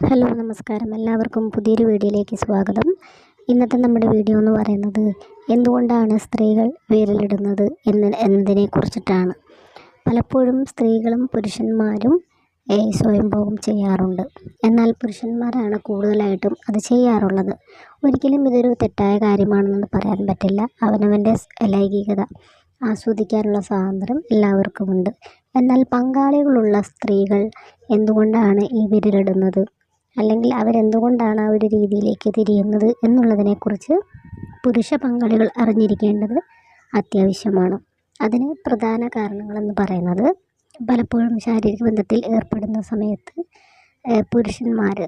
Hello നമസ്കാരം. എല്ലാവർക്കും പുതിയൊരു വീഡിയോയിലേക്ക് സ്വാഗതം. ഇന്നത്തെ നമ്മുടെ വീഡിയോ എന്ന് പറയുന്നത് എന്തുകൊണ്ടാണ് സ്ത്രീകൾ വിരലിടുന്നത് എന്ന് എന്നതിനെ കുറിച്ചിട്ടാണ്. പലപ്പോഴും സ്ത്രീകളും പുരുഷന്മാരും സ്വയംഭോഗം ചെയ്യാറുണ്ട്. എന്നാൽ പുരുഷന്മാരാണ് കൂടുതലായിട്ടും അത് ചെയ്യാറുള്ളത്. ഒരിക്കലും ഇതൊരു തെറ്റായ കാര്യമാണെന്ന് പറയാൻ പറ്റില്ല. അവനവന്റെ ലൈംഗികത ആസ്വദിക്കാനുള്ള സ്വാതന്ത്ര്യം എല്ലാവർക്കുമുണ്ട്. എന്നാൽ പങ്കാളികളുള്ള സ്ത്രീകൾ എന്തുകൊണ്ടാണ് ഈ വിരലിടുന്നത്? അല്ലെങ്കിൽ അവരെന്തുകൊണ്ടാണ് ആ ഒരു രീതിയിലേക്ക് തിരിയുന്നത് എന്നുള്ളതിനെക്കുറിച്ച് പുരുഷ പങ്കാളികൾ അറിഞ്ഞിരിക്കേണ്ടത് അത്യാവശ്യമാണ്. അതിന് പ്രധാന കാരണങ്ങളെന്ന് പറയുന്നത് പലപ്പോഴും ശാരീരിക ബന്ധത്തിൽ ഏർപ്പെടുന്ന സമയത്ത് പുരുഷന്മാർ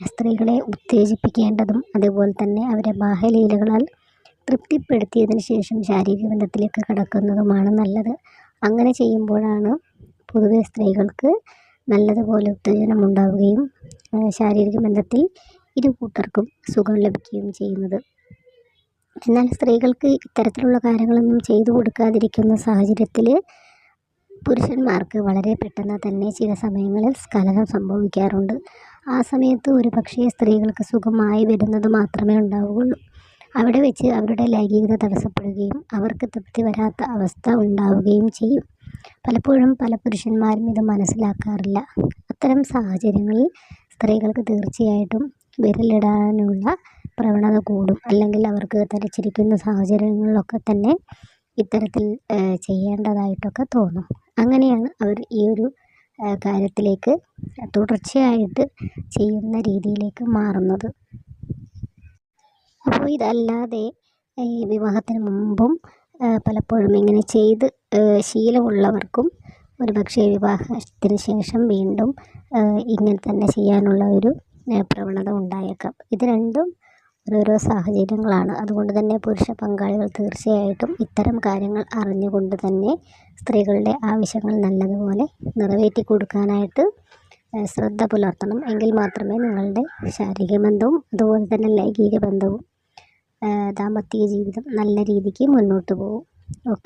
സ്ത്രീകളെ ഉത്തേജിപ്പിക്കേണ്ടതും അതുപോലെ തന്നെ അവരെ ബാഹ്യലീലകളാൽ തൃപ്തിപ്പെടുത്തിയതിന് ശേഷം ശാരീരിക ബന്ധത്തിലേക്ക് കടക്കുന്നതുമാണ് നല്ലത്. അങ്ങനെ ചെയ്യുമ്പോഴാണ് പൊതുവെ സ്ത്രീകൾക്ക് നല്ലതുപോലെ ഉത്തേജനം ഉണ്ടാവുകയും ശാരീരിക ബന്ധത്തിൽ ഇരു കൂട്ടർക്കും സുഖം ലഭിക്കുകയും ചെയ്യുന്നത്. എന്നാൽ സ്ത്രീകൾക്ക് ഇത്തരത്തിലുള്ള കാര്യങ്ങളൊന്നും ചെയ്തു കൊടുക്കാതിരിക്കുന്ന സാഹചര്യത്തിൽ പുരുഷന്മാർക്ക് വളരെ പെട്ടെന്ന് തന്നെ ചില സമയങ്ങളിൽ സ്കലനം സംഭവിക്കാറുണ്ട്. ആ സമയത്ത് ഒരു പക്ഷേ സ്ത്രീകൾക്ക് സുഖമായി വരുന്നത് മാത്രമേ ഉണ്ടാവുകയുള്ളൂ. അവിടെ വെച്ച് അവരുടെ ലൈംഗികത തടസ്സപ്പെടുകയും അവർക്ക് തൃപ്തി വരാത്ത അവസ്ഥ ഉണ്ടാവുകയും ചെയ്യും. പലപ്പോഴും പല പുരുഷന്മാരും ഇത് മനസ്സിലാക്കാറില്ല. അത്തരം സാഹചര്യങ്ങളിൽ സ്ത്രീകൾക്ക് തീർച്ചയായിട്ടും വിരലിടാനുള്ള പ്രവണത കൂടും. അല്ലെങ്കിൽ അവർക്ക് തരിച്ചിരിക്കുന്ന സാഹചര്യങ്ങളിലൊക്കെ തന്നെ ഇത്തരത്തിൽ ചെയ്യേണ്ടതായിട്ടൊക്കെ തോന്നും. അങ്ങനെയാണ് അവർ ഈ ഒരു കാര്യത്തിലേക്ക് തുടർച്ചയായിട്ട് ചെയ്യുന്ന രീതിയിലേക്ക് മാറുന്നത്. അപ്പോൾ ഇതല്ലാതെ ഈ വിവാഹത്തിന് മുമ്പും പലപ്പോഴും ഇങ്ങനെ ചെയ്ത് ശീലമുള്ളവർക്കും ഒരു പക്ഷേ വിവാഹത്തിന് ശേഷം വീണ്ടും ഇങ്ങനെ തന്നെ ചെയ്യാനുള്ള ഒരു പ്രവണത ഉണ്ടായേക്കാം. ഇത് രണ്ടും ഓരോരോ സാഹചര്യങ്ങളാണ്. അതുകൊണ്ട് തന്നെ പുരുഷ പങ്കാളികൾ തീർച്ചയായിട്ടും ഇത്തരം കാര്യങ്ങൾ അറിഞ്ഞുകൊണ്ട് തന്നെ സ്ത്രീകളുടെ ആവശ്യങ്ങൾ നല്ലതുപോലെ നിറവേറ്റി കൊടുക്കാനായിട്ട് ശ്രദ്ധ പുലർത്തണം. എങ്കിൽ മാത്രമേ നിങ്ങളുടെ ശാരീരിക ബന്ധവും അതുപോലെ തന്നെ ലൈംഗിക ബന്ധവും ദാമ്പത്യ ജീവിതം നല്ല രീതിക്ക് മുന്നോട്ട് പോകും. ഓക്കെ.